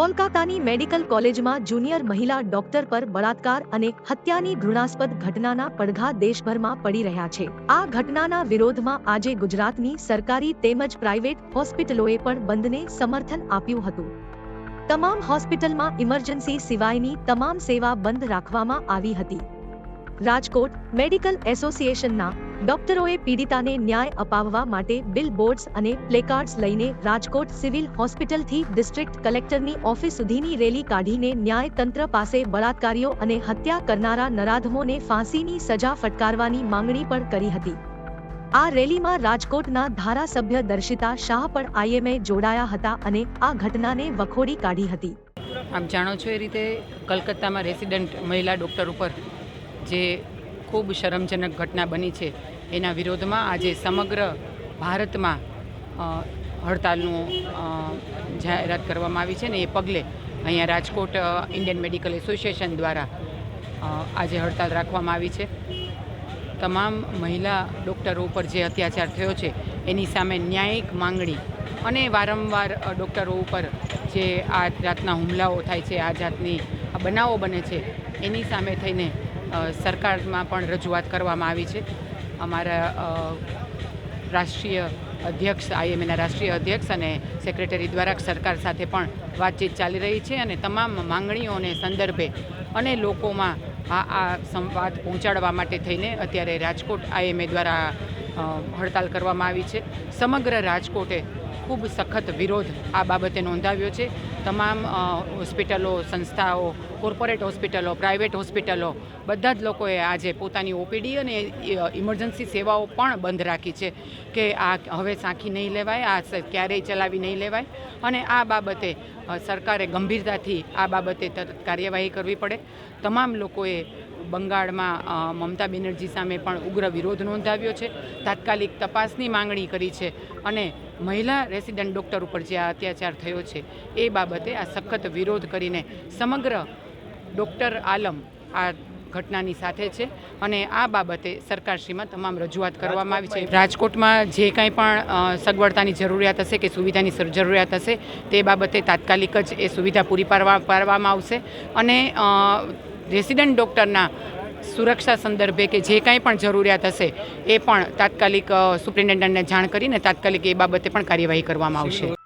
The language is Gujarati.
કોલકાતાની મેડિકલ કોલેજમાં જુનિયર મહિલા ડોક્ટર પર બળાત્કાર અને હત્યાની ઘૃણાસ્પદ ઘટનાના પડઘા દેશભરમાં પડી રહ્યા છે. આ ઘટનાના વિરોધમાં આજે ગુજરાતની સરકારી તેમજ પ્રાઇવેટ હોસ્પિટલોએ પણ બંધને સમર્થન આપ્યું હતું. તમામ હોસ્પિટલમાં ઇમરજન્સી સિવાયની તમામ સેવા બંધ રાખવામાં આવી હતી. રાજકોટ મેડિકલ એસોસિએશનના ડોક્ટરોએ પીડિતાને ન્યાય અપાવવા માટે બિલ બોર્ડ્સ અને પ્લેકાર્ડ્સ લઈને રાજકોટ સિવિલ હોસ્પિટલથી ડિસ્ટ્રિક્ટ કલેક્ટરની ઓફિસ સુધીની રેલી કાઢીને ન્યાય તંત્ર પાસે બળાત્કારીઓ અને હત્યા કરનારા નરાધમોને ફાંસીની સજા ફટકારવાની માંગણી પણ કરી હતી. આ રેલીમાં રાજકોટના ધારાસભ્ય દર્શિતા શાહ પણ આઈએમએ જોડાયા હતા અને આ ઘટનાને વખોડી કાઢી હતી. આપ જાણો છો એ રીતે કલકત્તામાં રેસિડેન્ટ મહિલા ડૉક્ટર ઉપર જે ખૂબ શરમજનક ઘટના બની છે એના વિરોધમાં આજે સમગ્ર ભારતમાં હડતાલનું જાહેરાત કરવામાં આવી છે ને એ પગલે અહીંયા રાજકોટ ઇન્ડિયન મેડિકલ એસોસિએશન દ્વારા આજે હડતાલ રાખવામાં આવી છે. તમામ મહિલા ડૉક્ટરો ઉપર જે અત્યાચાર થયો છે, એની સામે ન્યાયિક માંગણી અને વારંવાર ડૉક્ટરો ઉપર જે આ જાતના હુમલાઓ થાય છે, આ જાતની બનાવો બને છે, એની સામે થઈને સરકારમાં પણ રજૂઆત કરવામાં આવી છે. અમારા રાષ્ટ્રીય અધ્યક્ષ, આઈએમએના રાષ્ટ્રીય અધ્યક્ષ અને સેક્રેટરી દ્વારા સરકાર સાથે પણ વાતચીત ચાલી રહી છે અને તમામ માંગણીઓને સંદર્ભે અને લોકોમાં આ આ સંવાદ પહોંચાડવા માટે થઈને અત્યારે રાજકોટ આઈએમએ દ્વારા હડતાલ કરવામાં આવી છે. સમગ્ર રાજકોટે ખૂબ સખત વિરોધ આ બાબતે નોંધાવ્યો છે. તમામ હોસ્પિટલો, સંસ્થાઓ, કોર્પોરેટ હોસ્પિટલો, પ્રાઇવેટ હોસ્પિટલો બધા જ લોકોએ આજે પોતાની ઓપીડી અને ઇમરજન્સી સેવાઓ પણ બંધ રાખી છે કે આ હવે સાંખી નહીં લેવાય, આ ક્યારેય ચલાવી નહીં લેવાય અને આ બાબતે સરકારે ગંભીરતાથી આ બાબતે તરત કાર્યવાહી કરવી પડે. તમામ લોકોએ બંગાળમાં મમતા બેનર્જી સામે પણ ઉગ્ર વિરોધ નોંધાવ્યો છે. તાત્કાલિક તપાસની માંગણી કરી છે અને મહિલા રેસિડેન્ટ ડૉક્ટર ઉપર જે આ અત્યાચાર થયો છે, એ બાબતે આ સખત વિરોધ કરીને સમગ્ર ડૉક્ટર આલમ આ ઘટનાની સાથે છે અને આ બાબતે સરકારશ્રીમાં તમામ રજૂઆત કરવામાં આવી છે. રાજકોટમાં જે કાંઈ પણ સગવડતાની જરૂરિયાત હશે કે સુવિધાની જરૂરિયાત હશે, તે બાબતે તાત્કાલિક જ એ સુવિધા પૂરી પાડવા, પાડવામાં આવશે અને રેસિડન્ટ ડૉક્ટરના સુરક્ષા સંદર્ભે કે જે કાંઈ પણ જરૂરિયાત હશે, એ પણ તાત્કાલિક સુપ્રિન્ટેન્ડન્ટને જાણ કરીને તાત્કાલિક એ બાબતે પણ કાર્યવાહી કરવામાં આવશે.